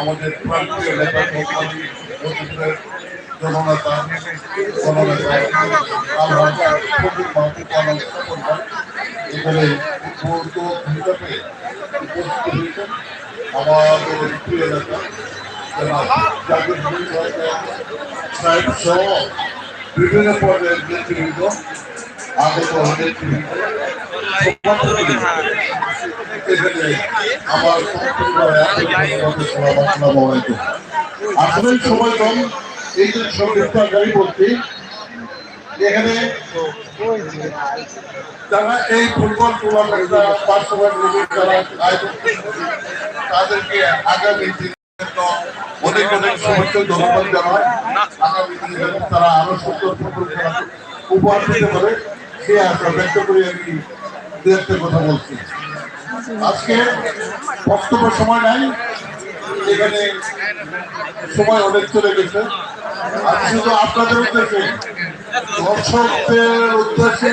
আমাদের প্রান্তীয় নেতা জননেতা এখানে উদ্বুদ্ধ হিসাবে উপস্থিত হয়েছেন। আমাদের প্রিয় নেতা জাকির সাহেব সহ বিভিন্ন পর্যায়ের নেতৃবৃন্দ আগত আসলে সময় কম এই যে সব গ্রেপ্তারকারী বলতে এখানে যারা এই ফুটবল টুর্নামেন্টটা বাস্তবায়ন আয়োজন তাদেরকে আগামী অনেক অনেক শুভেচ্ছা ধন্যবাদ জানাই। আগামী দিনে তারা আরও সুন্দর উপহার দিতে পারে সে আশা ব্যক্ত করে আমি দু কথা বলছি। আজকে বক্তব্য সময় নাই, এখানে সময় অনেক চলে গেছে। শুধু আপনাদের উদ্দেশ্যে, দর্শকদের উদ্দেশ্যে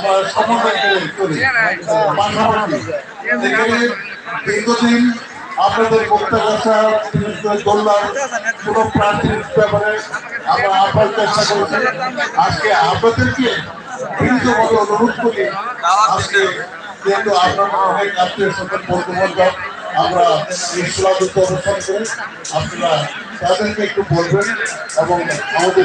আমরা সমন্বয় করি দীর্ঘদিন আপনাদের প্রত্যাশা করলাম কোন প্রার্থীর ব্যাপারে আমরা আবার চেষ্টা করেছি। আজকে আপনাদেরকে বিনীতভাবে অনুরোধ করি, আজকে যেহেতু আপনারা অনেক আত্মীয় স্বজন বন্ধু বান্ধব আমরা শিলাযুক্ত অনুষ্ঠান করে আপনারা তাদেরকে একটু বলবেন এবং আমাদের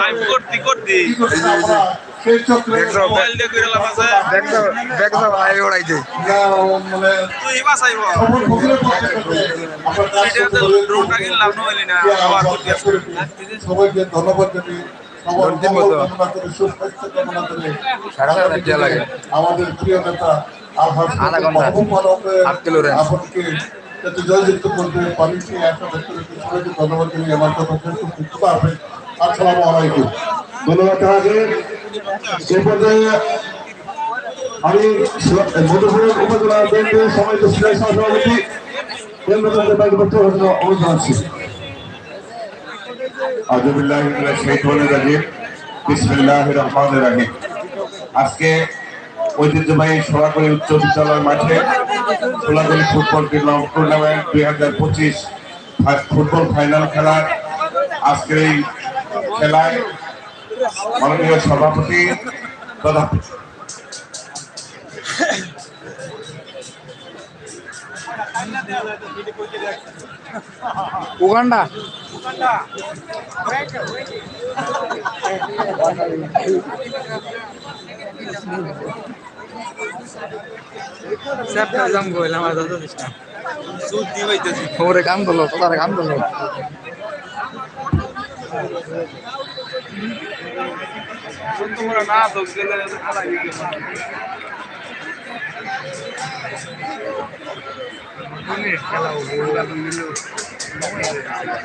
লাইভ করতি করতি দেখছ? দেখছ দেখছ লাইভ উড়াইছে মানে তুই বাসাইব। ড্রোনটা কিনলাম নইলি না আবার। সবাইকে ধন্যবাদ জানিয়ে। আমাদের প্রিয় নেতা আধা ঘণ্টা। মাহবুব যাতে জয়যুক্ত করতে পারি সেই আশা ব্যক্ত রেখে সবাইকে ধন্যবাদ জানিয়ে আমার কথা শেষ খুব আসবে আসসালামু আলাইকুম। ধন্যবাদ তাহাকে। এ পর্যায়ে আমি মধুপুর উপজেলা ব্যাংকের সমাজ সিলাই সভাপতি কেন্দ্র বাইক করতে অনুরোধ আছি। আজবিল্লাহ শহীদ রাজিম। বিসমিল্লাহ রহমান রাহিম। আজকে ঐতিহ্যবাহী সোলাগুড়ি উচ্চ বিদ্যালয় মাঠে সোলাগুড়ি ফুটবল টুর্নামেন্ট দুই হাজার পঁচিশ ফুটবল ফাইনাল খেলার আজকের এই খেলায় মাননীয় সভাপতি তথা উগান্ডা। সেপ্টা জাম কইলাম আর দাদা না সুদ দি হইতেছি ওরে কাম করল। তার কাম করল খেলা তো হয় না মাইকের আওয়াজ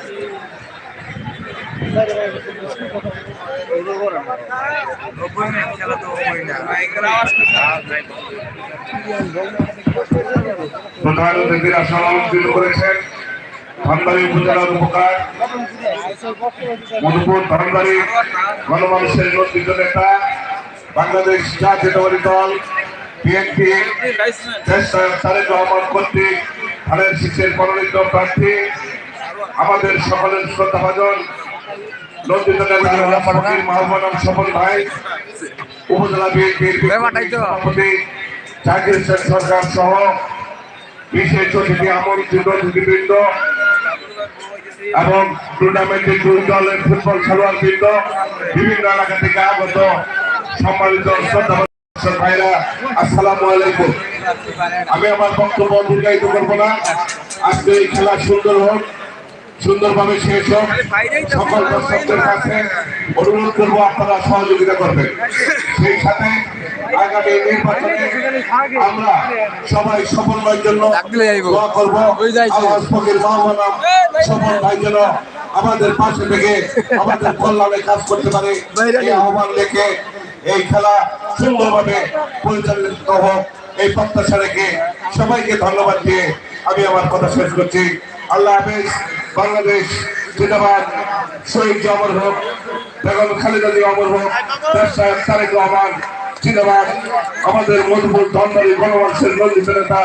প্রধান অতিথিরা সমালোচিত করেছেন ধনবাড়ি উপজেলার উপকার মধুপুর গণমানুষের নেতা বাংলাদেশ জাতীয়তাবাদী দল কর্তৃক প্রার্থী আমাদের সকলের শ্রদ্ধাভাজন এবং টুর্নামেন্টের দুই দলের ফুটবল খেলোয়াড় বৃন্দ বিভিন্ন এলাকা থেকে আগত সম্মানিত ভাইরা আসসালামু আলাইকুম আমি আমার বক্তব্য দীর্ঘায়িত করব না। আজকে এই খেলা সুন্দর হোক। সুন্দরভাবে শেষ হোক। সকল দর্শকদের কাছে অনুরোধ করব আপনারা সহযোগিতা করবেন। সেই সাথে আগামী নির্বাচনে আমরা সবাই সফলতার জন্য ডাক দোয়া করব। আওয়াজ ফকির মাহমানা সফল ভাই যেন আমাদের পাশে থেকে আমাদের কল্যাণে কাজ করতে পারে। এই আহ্বান রেখে এই খেলা সুন্দরভাবে পরিচালিত হোক। এই প্রত্যাশা রেখে সবাইকে ধন্যবাদ দিয়ে আমি আমার কথা শেষ করছি। আল্লাহ হাফেজ। বাংলাদেশ জিন্দাবাদ। শহীদ অমর হোক, বেগম খালেদা জি অমর হোক সাহেব তারেক রহমান জিন্দাবাদ। আমাদের মধুপুর ধনবাড়ি গণমানুষের নন্দিত নেতা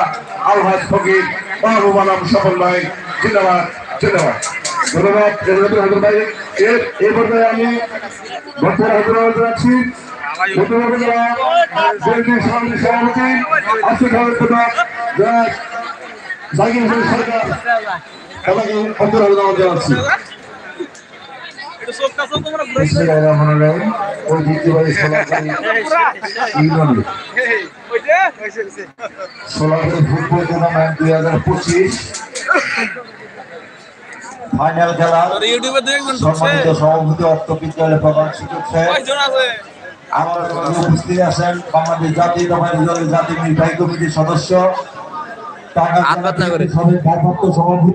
আলহাজ ফকির মাহবুবানাম সফল ভাই জিন্দাবাদ জিন্দাবাদ। ধন্যবাদ সবাইকে অন্তর অভিনন্দন জানাচ্ছি বিসমিল্লাহিররহমানিররহিম ঐতিহ্যবাহী Solapuri union Solapuri football tournament দুই হাজার পঁচিশ ফাইনাল খেলা ইউটিউবে দেখবেন সম্মানিত সভাপতি অর্থ বিদ্যালয় প্রধান শিক্ষক সাহেব কয়জন আছে আমাদের মাঝে উপস্থিত আছেন বাংলাদেশ জাতীয়তাবাদী জাতীয় নির্বাহী কমিটির সদস্য টাকা আটবাদ না করে। সভাপতি ভারপ্রাপ্ত সভাপতি